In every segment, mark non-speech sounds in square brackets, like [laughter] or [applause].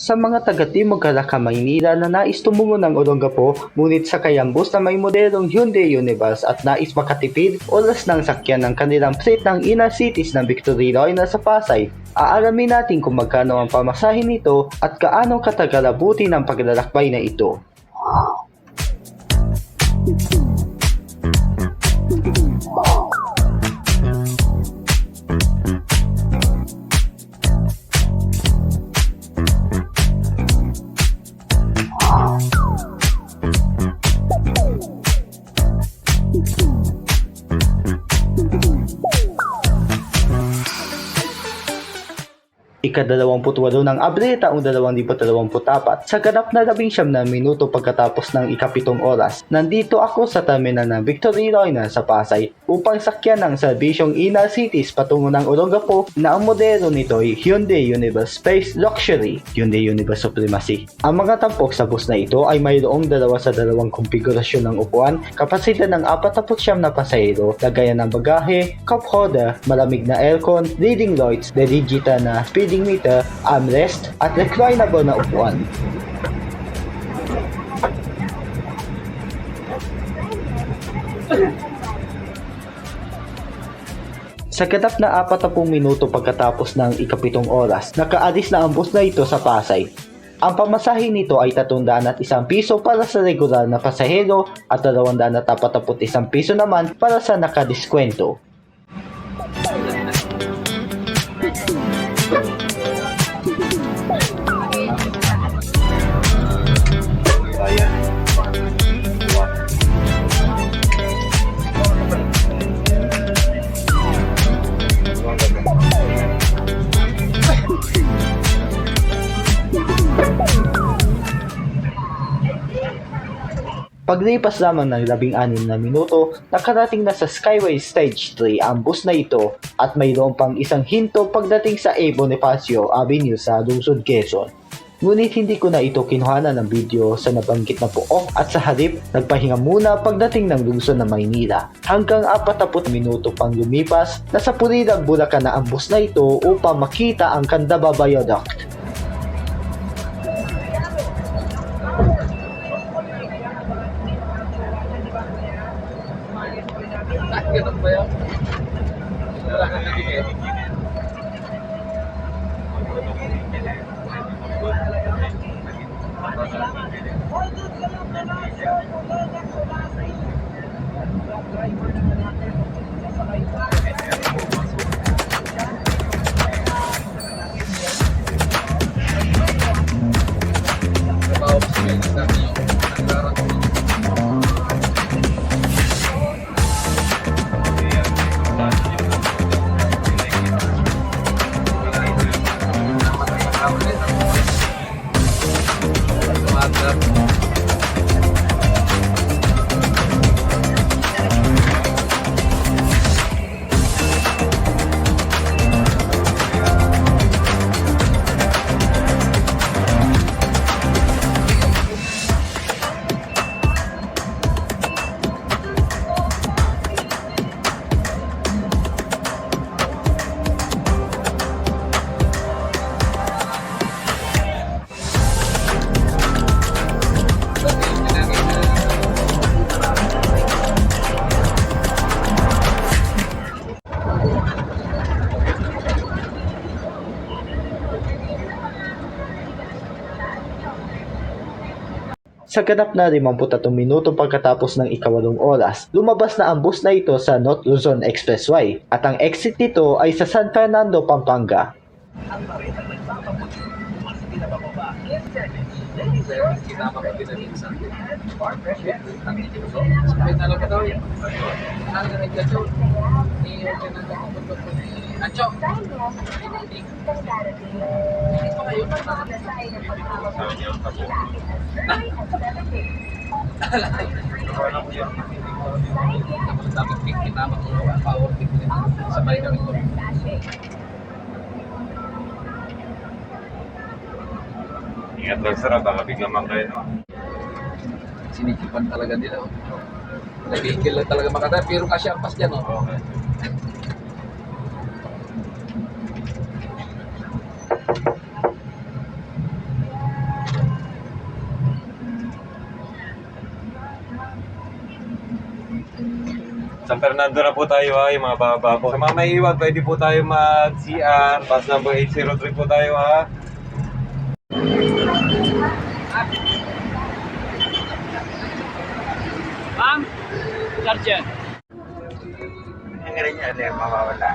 Sa mga taga-Timog Calaca, Maynila na nais tumungo ng Olongapo, ngunit sa kayambos na may modelong Hyundai Universe at nais makatipid, oras ng sakyan ng kanilang fleet ng inner cities ng Victorino ay nasa Pasay. Aalamin natin kung magkano ang pamasahin nito at kaano katagal abuti ng paglalakbay na ito. Ikadalawamputwalo ng Abril taong 2024 sa ganap na labing siyam na minuto pagkatapos ng ikapitong oras. Nandito ako sa terminal ng Victorino na sa Pasay upang sakyan ng serbisyong inner cities patungo ng Olongapo na ang modelo nito ay Hyundai Universe Space Luxury Hyundai Universe Supremacy. Ang mga tampok sa bus na ito ay mayroong dalawa sa dalawang konfigurasyon ng upuan, kapasidad ng 49 na pasahero, lagayan ng bagahe, cup holder, malamig na aircon, reading lights, digital na speeding meter, armrest, at reclinable na upuan. Sa ganap na 40 minuto pagkatapos ng ikapitong oras, nakaalis na ang bus na ito sa Pasay. Ang pamasahe nito ay 300 at isang piso para sa regular na pasahero at 241 piso naman para sa nakadiskwento. Paglipas lamang ng labing anim na minuto, nakarating na sa Skyway Stage 3 ang bus na ito at mayroon pang isang hinto pagdating sa A. Bonifacio Avenue sa Lungsod, Quezon. Ngunit hindi ko na ito kinuhanan ng video sa nabanggit na pook at sa halip, nagpahinga muna pagdating ng lungsod ng Maynila. Hanggang 40 minuto pang lumipas, nasa Pulidag, Bulacan na ang bus na ito upang makita ang Candaba Viaduct. Sa ganap na 53 minuto pagkatapos ng ikawalong oras, lumabas na ang bus na ito sa North Luzon Expressway at ang exit nito ay sa San Fernando, Pampanga. Kinama ko din na minsan. Sabi na lang ko daw. Ang nagkatso. Ni ka na nakapunta ko. Ancho! Ito kayo Dapat kinama ko. Power din. Sabay kami. Ingat lang sir, ah. baka biglang mangkaya naman. Sinikipan talaga nila. Oh. Nagigil lang talaga makata, pero kasi ampas dyan. Oh. Okay. San Fernando na po tayo ah, ay mga baba po. Sa mga maiiwan, pwede po tayo mag-CR. Bus number 803 po tayo ha. Sergeant. Ang galing niya, hindi mawawala.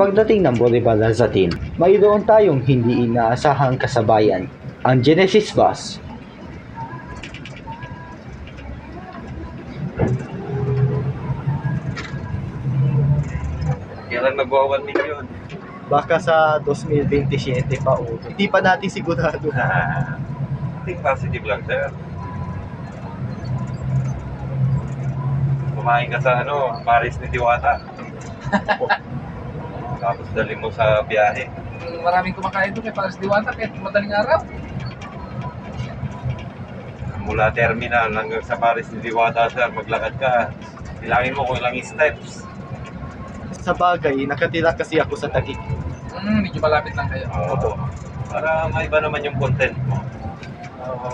Pagdating ng Bolivar Zatin, mayroon tayong hindi inaasahang kasabayan, ang Genesis Bus. Kailan magwa 1 million? Baka sa 2027 pa o. Hindi pa natin sigurado. I [laughs] think positive lang, sir. Kumain ka sa ano, Paris ni Diwata. [laughs] Tapos dali mo sa biyahe. Maraming kumakain doon kay Paris Diwata kahit madaling araw. Mula terminal hanggang sa Paris Diwata, sir, maglakad ka. Bilangin mo kung ilang steps. Sa bagay, nakatira kasi ako sa Taguig. Hmm, medyo malapit lang kayo. Oo. Para maiba naman yung content mo. Ah,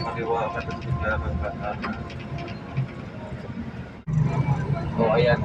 Maliwa ka tapos bigla magkakata. Oh, ayan.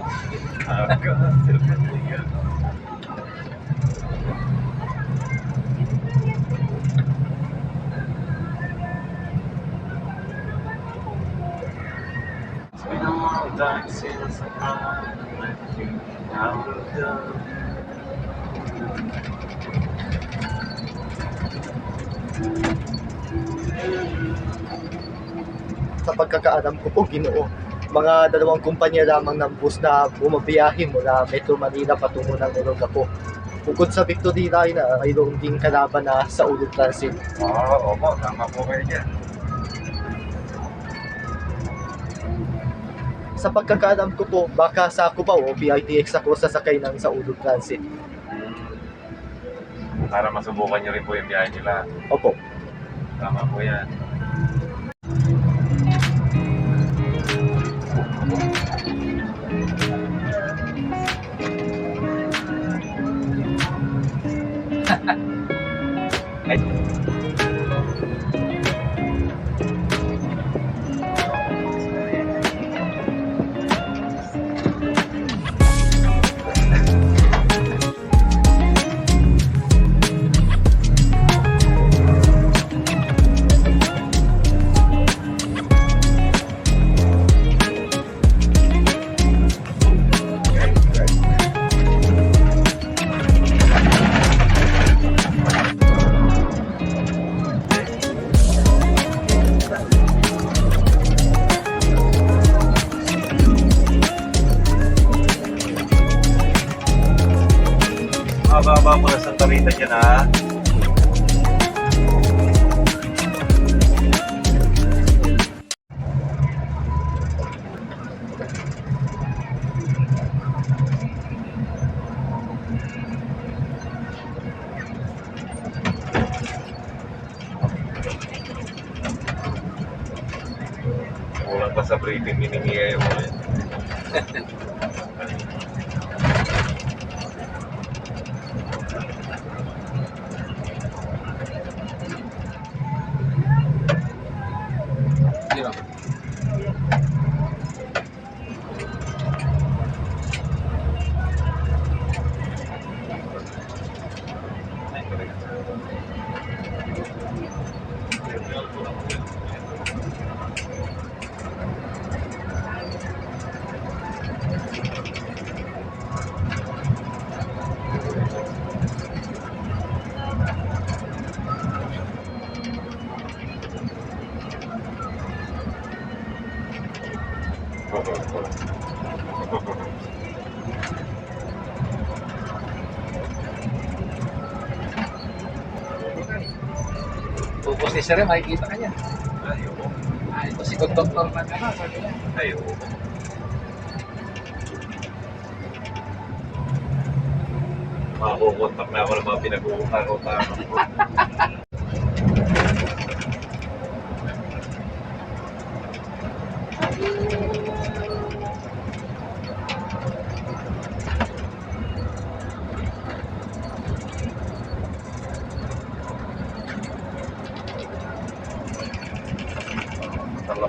sa pagkakaalam ko po, ginoo. Mga dalawang kumpanya lamang ng bus na bumabiyahe mula Metro Manila patungo ng Olongapo. Bukod sa Victory Line, uh, mayroon ding kalaban na sa Ulog Transit. Oo, opo, tama po kayo dyan. Sa pagkakaalam ko po, baka sa Cubao o PITX ako sasakay ng sa Ulog Transit. Para masubukan nyo rin po yung biyahe nila. Opo. Tama po yan. Kulang pa sa briefing minimigay beneficiary, makikita ka niya. Ayaw. Ah, ito si conductor na ka na, sabi niya. Ayaw. Makakukontak na ako ng mga pinag-uutang-utangan [laughs] ko.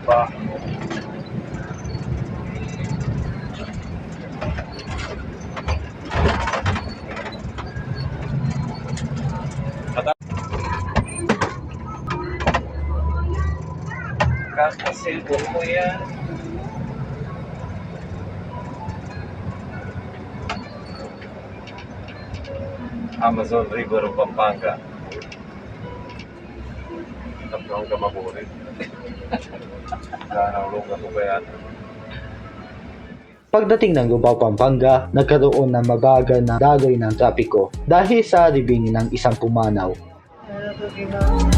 Talapa. Kakasilbo mo yan. Amazon River of Pampanga. Ako kaya. Pagdating ng Lubao, Pampanga, nagkaroon ng mabagal na daloy ng trapiko dahil sa libing ng isang pumanaw. Tulog.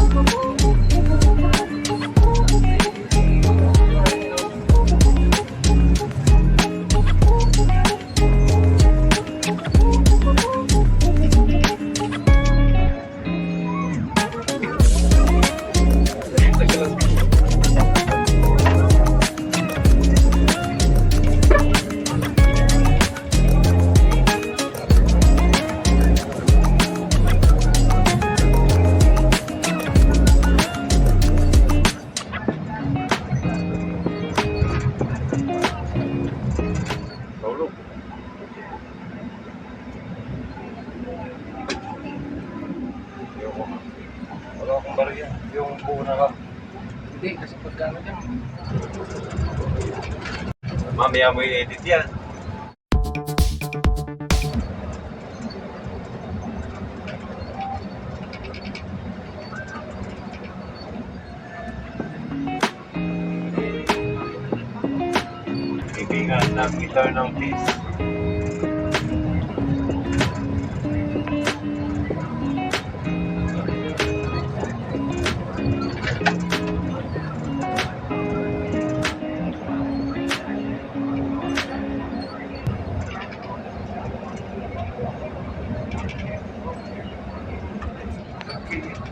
Yung buo na lang. Hindi, kasi pagkano niya. Mamaya mo i-edit yan. Kaibigan ng Eternal Peace.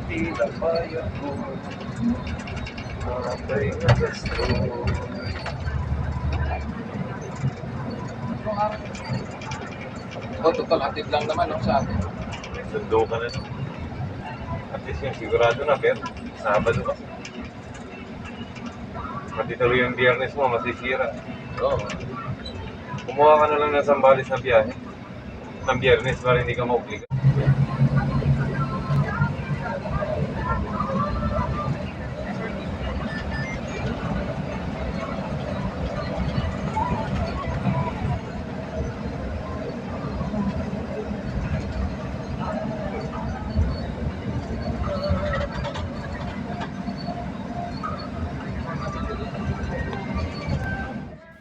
Tila bayan ko Matay na gasto Oh, total, hatid lang naman no, sa atin. Sundo ka na. At least yung sigurado na, pero Sabado ka. Pati tuloy yung biyernes mo, masisira. Oo. Kumuha ka na lang ng sambalis na biyahe. Ng biyernes para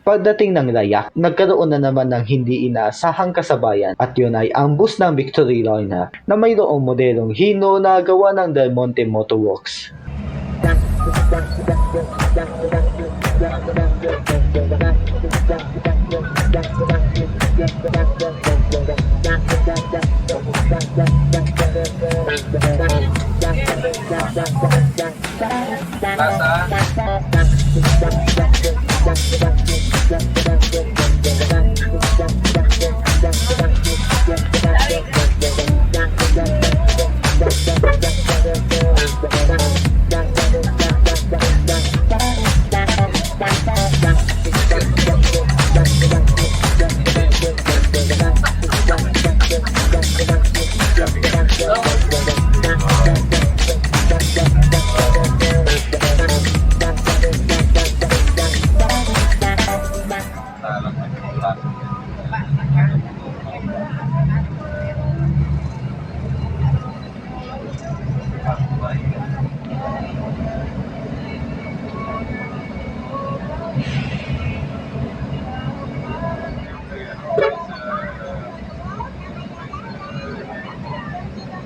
Pagdating ng layak, nagkaroon na naman ng hindi inaasahang kasabayan at yun ay ang bus ng Victory Liner na mayroong modelong Hino na gawa ng Del Monte that, that, that, that, that, that,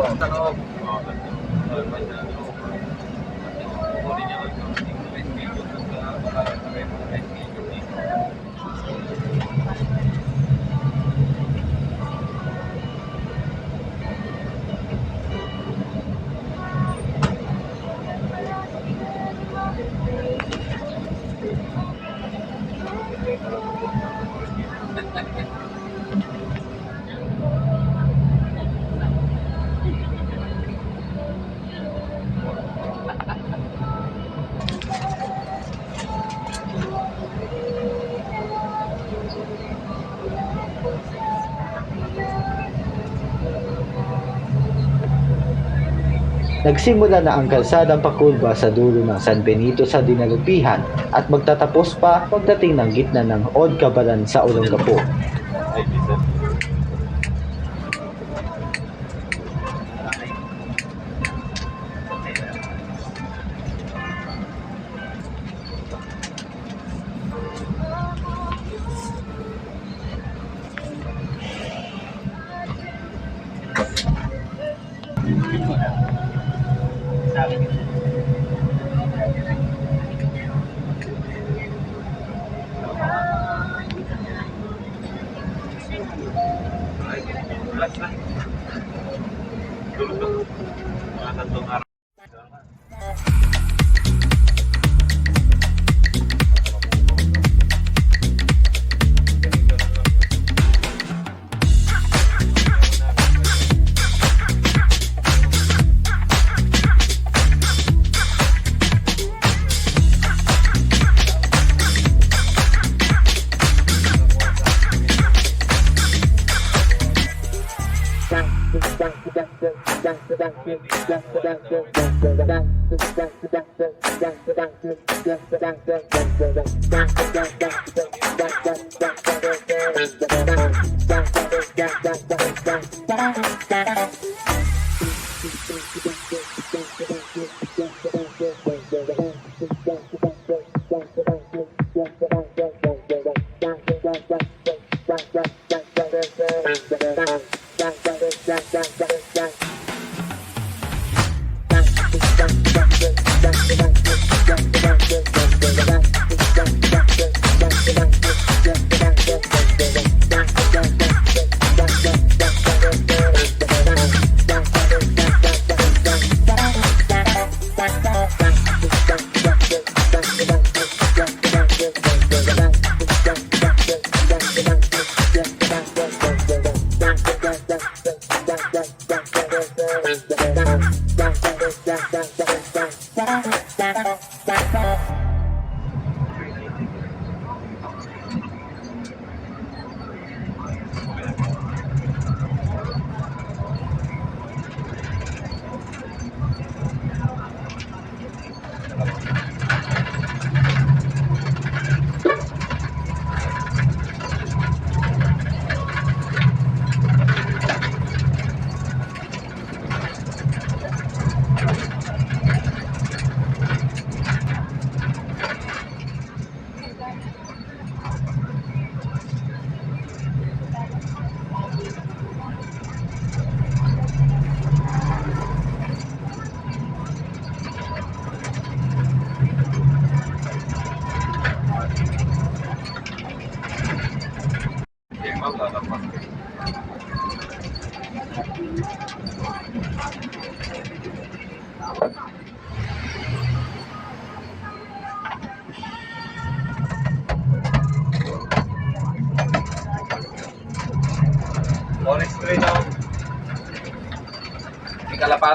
Thank you. Nagsimula na ang kalsadang pakurba sa dulo ng San Benito sa Dinalupihan at magtatapos pa pagdating ng gitna ng Old Cabaran sa Olongapo. Mga tatlong araw. Hindi,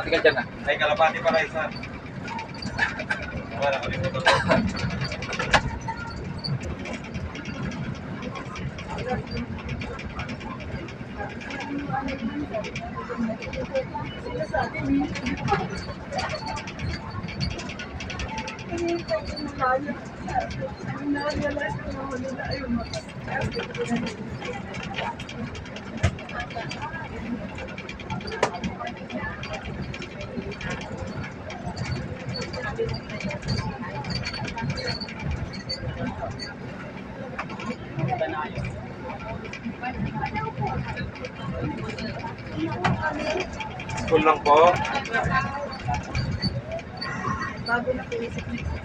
kalapati ka dyan ah. Ay, kalapati para isa. Wala, kalimutan ko. School lang po. Madali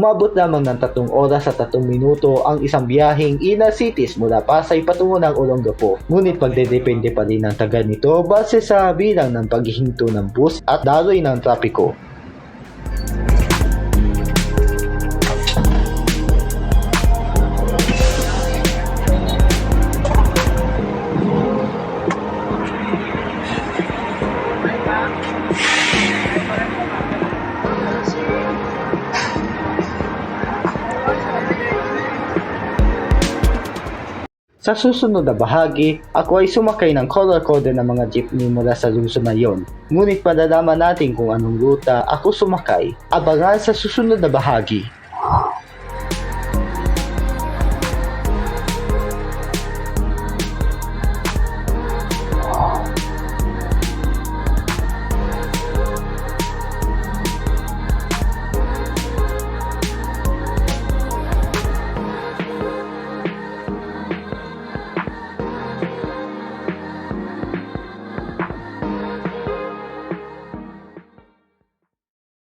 Umabot lamang ng tatlong oras at tatlong minuto ang isang biyaheng inner cities mula Pasay patungo ng Olongapo. Ngunit pagdedepende pa rin ang taga nito base sa bilang ng paghihinto ng bus at daloy ng trapiko. Sa susunod na bahagi, ako ay sumakay ng color-coded na mga jeepney mula sa Luzon na yon. Ngunit malalaman natin kung anong ruta ako sumakay. Abangan sa susunod na bahagi.